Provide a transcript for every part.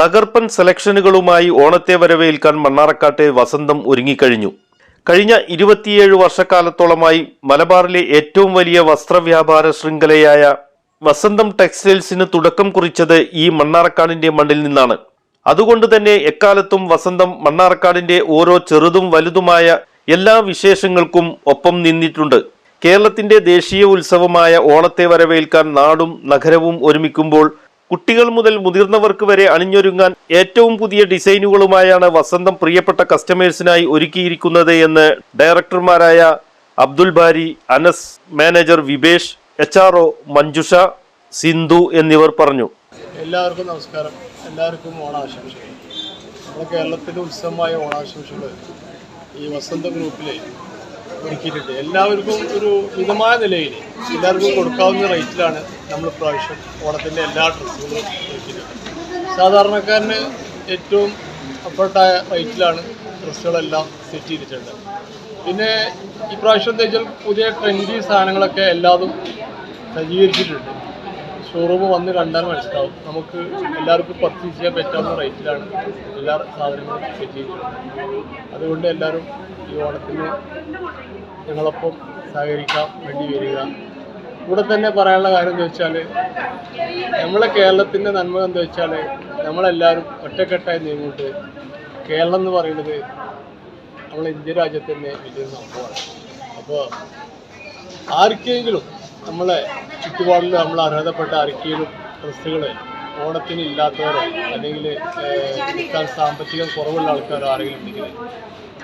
തകർപ്പൻ സെലക്ഷനുകളുമായി ഓണത്തെ വരവേൽക്കാൻ മണ്ണാറക്കാട്ടെ വസന്തം ഒരുങ്ങിക്കഴിഞ്ഞു. കഴിഞ്ഞ ഇരുപത്തിയേഴ് വർഷക്കാലത്തോളമായി മലബാറിലെ ഏറ്റവും വലിയ വസ്ത്രവ്യാപാര ശൃംഖലയായ വസന്തം ടെക്സ്റ്റൈൽസിന് തുടക്കം കുറിച്ചത് ഈ മണ്ണാറക്കാടിന്റെ മണ്ണിൽ നിന്നാണ്. അതുകൊണ്ട് തന്നെ എക്കാലത്തും വസന്തം മണ്ണാറക്കാടിന്റെ ഓരോ ചെറുതും വലുതുമായ എല്ലാ വിശേഷങ്ങൾക്കും ഒപ്പം നിന്നിട്ടുണ്ട്. കേരളത്തിന്റെ ദേശീയ ഉത്സവമായ ഓണത്തെ വരവേൽക്കാൻ നാടും നഗരവും ഒരുമിക്കുമ്പോൾ കുട്ടികൾ മുതൽ മുതിർന്നവർക്ക് വരെ അണിഞ്ഞൊരുങ്ങാൻ ഏറ്റവും പുതിയ ഡിസൈനുകളുമായാണ് വസന്തം പ്രിയപ്പെട്ട കസ്റ്റമേഴ്സിനായി ഒരുക്കിയിരിക്കുന്നത് എന്ന് ഡയറക്ടർമാരായ Abdul Bari Anas manager Vibesh H R O Manjusha Sindhu എന്നിവർ പറഞ്ഞു. എല്ലാവർക്കും നമസ്കാരം. എല്ലാവർക്കും ഓണാശംസകൾ. നമ്മുടെ കേരളത്തിന്റെ ഉത്സവമായ ഓണാശംസകൾ ഈ വസന്ത ഗ്രൂപ്പിൽ ഒരുക്കിയിട്ടുണ്ട്. എല്ലാവർക്കും ഒരു മിതമായ നിലയിൽ എല്ലാവർക്കും കൊടുക്കാവുന്ന റേറ്റിലാണ് നമ്മൾ പ്രാവശ്യം ഓണത്തിന്റെ എല്ലാ ഡ്രസ്സുകളും ഒരുക്കിയിട്ടുണ്ട് സാധാരണക്കാരന് ഏറ്റവും അപ്പോട്ടായ റേറ്റിലാണ് ഡ്രസ്സുകളെല്ലാം സെറ്റ് ചെയ്തിട്ടുണ്ട് പിന്നെ ഈ പ്രാവശ്യം എന്താ വെച്ചാൽ പുതിയ ട്രെൻഡി സാധനങ്ങളൊക്കെ എല്ലാതും സജ്ജീകരിച്ചിട്ടുണ്ട്. ഷോറൂം വന്ന് കണ്ടാൽ മനസ്സിലാവും. നമുക്ക് എല്ലാവർക്കും പർച്ചേസ് ചെയ്യാൻ പറ്റാവുന്ന റേറ്റിലാണ് എല്ലാ സാധനങ്ങളും സെറ്റ് ചെയ്തിട്ടുള്ളത്. അതുകൊണ്ട് എല്ലാവരും ഈ ഓണത്തിന് ഞങ്ങളൊപ്പം സഹകരിക്കാൻ വേണ്ടി വരിക. ഇവിടെ തന്നെ പറയാനുള്ള കാര്യം എന്ന് വെച്ചാൽ നമ്മളെ കേരളത്തിന്റെ നന്മ എന്ന് വെച്ചാൽ നമ്മളെല്ലാവരും ഒറ്റക്കെട്ടായി നീങ്ങിയിട്ട് കേരളം എന്ന് പറയുന്നത് നമ്മളെ ഇന്ത്യ രാജ്യത്തിന്റെ വലിയൊരു സംഭവമാണ്. അപ്പോൾ ആർക്കെങ്കിലും നമ്മളെ ചുറ്റുപാടിൽ നമ്മൾ അർഹതപ്പെട്ട ആർക്കെങ്കിലും ഡ്രസ്സുകൾ ഓണത്തിന് ഇല്ലാത്തവരോ അല്ലെങ്കിൽ സാമ്പത്തികം കുറവുള്ള ആൾക്കാരോ ആരെങ്കിലും ഉണ്ടെങ്കിൽ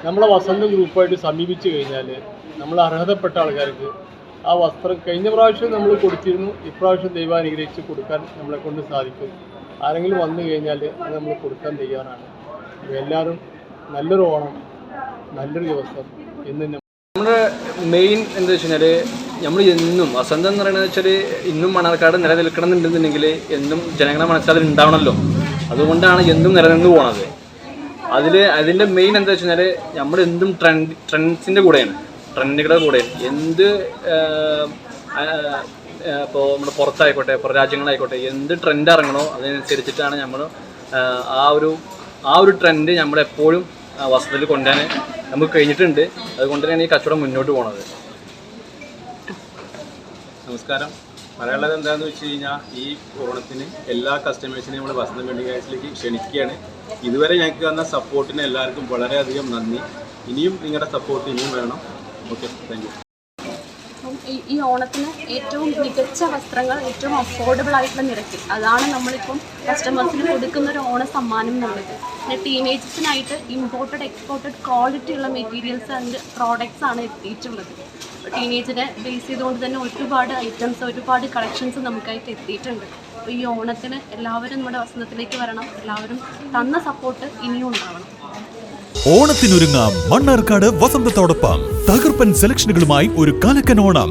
നമ്മളെ വസന്ത ഗ്രൂപ്പായിട്ട് സമീപിച്ചു കഴിഞ്ഞാൽ നമ്മൾ അർഹതപ്പെട്ട ആൾക്കാർക്ക് ആ വസ്ത്രം കഴിഞ്ഞ പ്രാവശ്യം നമ്മൾ കൊടുത്തിരുന്നു. ഇപ്രാവശ്യം ദൈവം അനുഗ്രഹിച്ച് കൊടുക്കാൻ നമ്മളെ കൊണ്ട് സാധിക്കും. ആരെങ്കിലും വന്നു കഴിഞ്ഞാൽ അത് നമ്മൾ കൊടുക്കാൻ തയ്യാറാണ്. എല്ലാവരും നല്ലൊരു ഓണം നല്ലൊരു ദിവസം എന്ന് നമ്മുടെ മെയിൻ എന്താ വെച്ച് നമ്മൾ എന്നും വസന്തം എന്ന് പറയുന്നത് വെച്ചാൽ ഇന്നും മണർക്കാട് നിലനിൽക്കണം എന്നുണ്ടെന്നുണ്ടെങ്കിൽ എന്നും ജനങ്ങളുടെ മനസ്സിൽ ഉണ്ടാവണമല്ലോ അതുകൊണ്ടാണ് എന്നും നിലനിന്ന് പോണത്. അതിൽ അതിന്റെ മെയിൻ എന്താ വെച്ച് കഴിഞ്ഞാൽ നമ്മൾ എന്തും ട്രെൻഡ് ട്രെൻഡ്സിന്റെ കൂടെയാണ്. ട്രെൻഡുകളുടെ കൂടെയാണ് എന്ത് ഇപ്പോൾ നമ്മുടെ പുറത്തായിക്കോട്ടെ പുറ രാജ്യങ്ങളായിക്കോട്ടെ എന്ത് ട്രെൻഡ് ഇറങ്ങണോ അതിനനുസരിച്ചിട്ടാണ് നമ്മൾ ആ ഒരു ആ ഒരു ട്രെൻഡ് നമ്മളെപ്പോഴും വസ്ത്രത്തിൽ കൊണ്ടുവരാൻ നമുക്ക് കഴിഞ്ഞിട്ടുണ്ട്. അതുകൊണ്ട് തന്നെയാണ് ഈ കച്ചവടം മുന്നോട്ട് പോണത്. നമസ്കാരം. പറയാനുള്ളത് എന്താണെന്ന് വെച്ച് കഴിഞ്ഞാൽ ഈ ഓണത്തിന് എല്ലാ കസ്റ്റമേഴ്സിനെയും നമ്മൾ വസന്ത വെഡിങ് ഹൗസിലേക്ക് ക്ഷണിക്കുകയാണ്. ഇതുവരെ ഞങ്ങൾക്ക് തന്ന സപ്പോർട്ടിന് എല്ലാവർക്കും വളരെയധികം നന്ദി. ഇനിയും നിങ്ങളുടെ സപ്പോർട്ട് ഇനിയും വേണം. ഓക്കെ താങ്ക് യു ഈ- ഓണത്തിന് ഏറ്റവും മികച്ച വസ്ത്രങ്ങൾ ഏറ്റവും അഫോർഡബിൾ ആയിട്ടുള്ള നിരക്കിൽ അതാണ് നമ്മളിപ്പം കസ്റ്റമേഴ്സിന് കൊടുക്കുന്ന ഒരു ഓണ സമ്മാനം എന്നുള്ളത്. പിന്നെ ടീനേജസിനായിട്ട് ഇമ്പോർട്ടഡ് എക്സ്പോർട്ടഡ് ക്വാളിറ്റി ഉള്ള മെറ്റീരിയൽസ് ആൻഡ് പ്രോഡക്ട്സ് ആണ് എത്തിയിട്ടുള്ളത്. ടീനേജിനെ ബേസ് ചെയ്തുകൊണ്ട് തന്നെ ഒരുപാട് ഐറ്റംസ് ഒരുപാട് കളക്ഷൻസ് നമുക്കായിട്ട് എത്തിയിട്ടുണ്ട്. അപ്പോൾ ഈ ഓണത്തിന് എല്ലാവരും നമ്മുടെ വസന്തത്തിലേക്ക് വരണം. എല്ലാവരും തന്ന സപ്പോർട്ട് ഇനിയും ഉണ്ടാവണം. ഓണത്തിനൊരുങ്ങാം മണ്ണാർക്കാട് വസന്തത്തോടൊപ്പം തകർപ്പൻ സെലക്ഷനുകളുമായി ഒരു കലക്കൻ ഓണം.